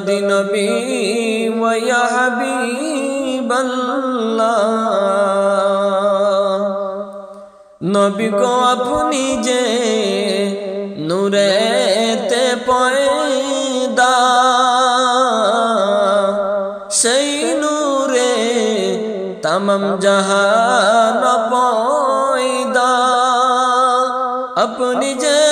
উম্মতের দরদি নবী ওয়া হাবিবাল্লাহ। নবী গো আপনি যে নূরেতে পয়দা, সেই নূরে তামাম জাহান পয়দা। আপনি যে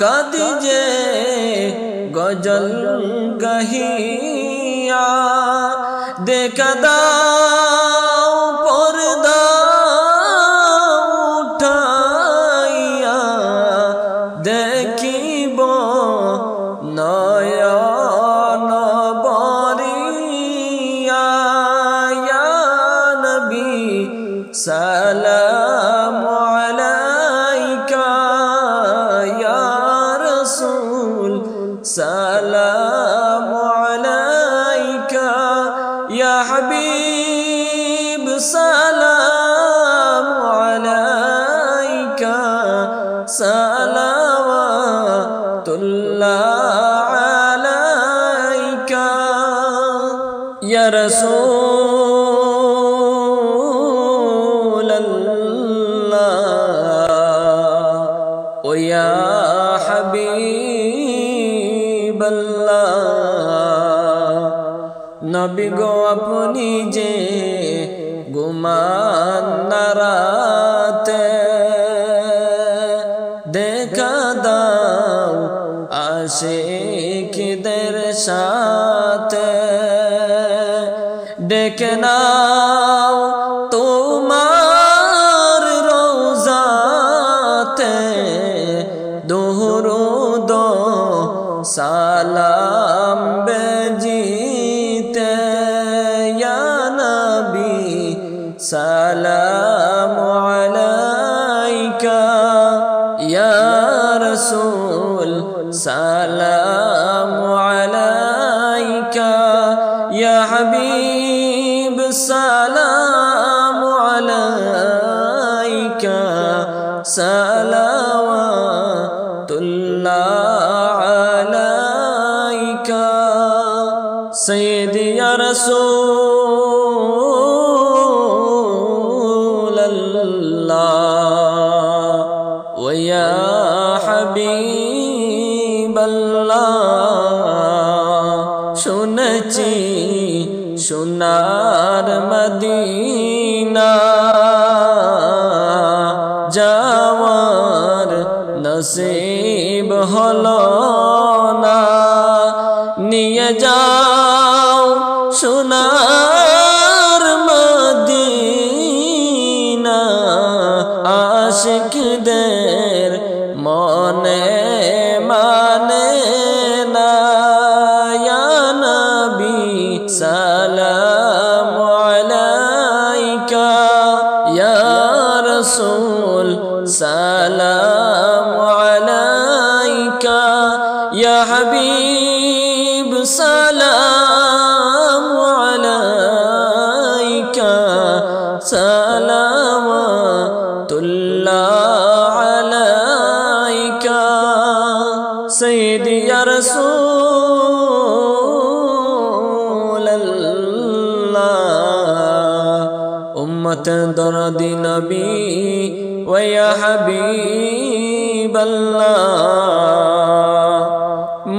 कद जे गज़ल गहिया देखा पर्दा उठाइया देखी সালাম আলাইকা ইয়া হাবিব সালাম আলাইকা সালাওয়াতুল্লাহ আলাইকা ইয়া রাসূল আল্লাহ। নবী গো আপনি যে গুমান নারাতে দেখা দাও আশিকদের সাথে। ডেকে নাও يا حبيب السلام عليك. صلوات الله عليك. سيدي يا رسول الله. ويا حبيب الله. সোনার মদিনা যাওয়ার নসিব হলো না। নিয়ে যাও সোনার مكة سلامة الله عليك. سيدي يا رسول الله أمة درد نبي ويا حبيب الله.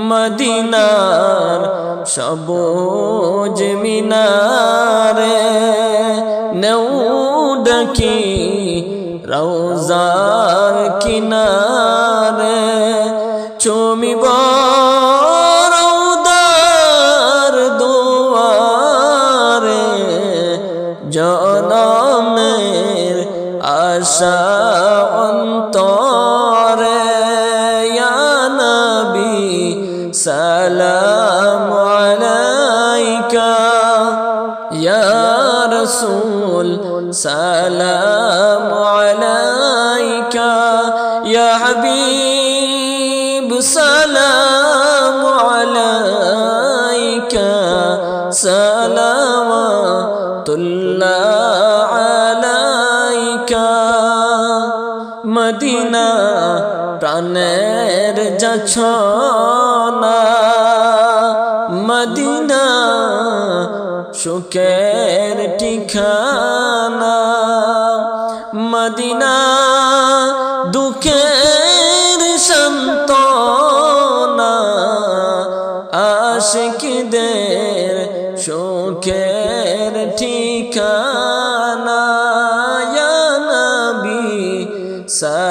মদিনার সবুজ মিনারে নেউ ডাকি রওজার কিনারে চমিব রওদার দুয়ারে জনমের আশা মদিনা প্রাণের যছনা মদিনা সুখের ঠিকানা। মদিনা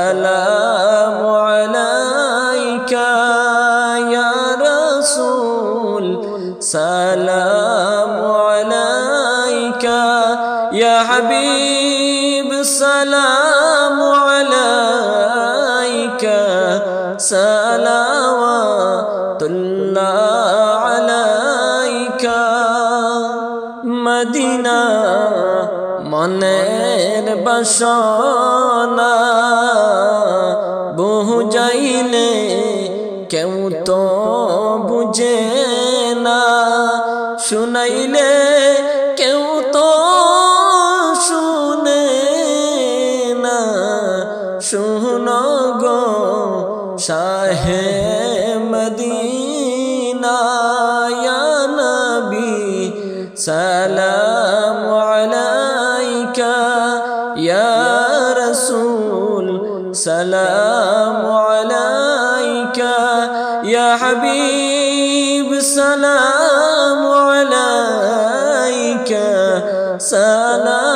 সালাম আলাইকা ইয়া রাসূল সালাম আলাইকা ইয়া হাবিব সালাম আলাইকা সালাওয়াতুল্লাহ আলাইকা মদিনা মনের বাসনা বহু যাইলে কেউ তো বুঝে না। শুনাইলে কেউ তো শুনে না। শুন গো শাহে মদিনা নবী সালাম يا حبيب سلام عليك. سلام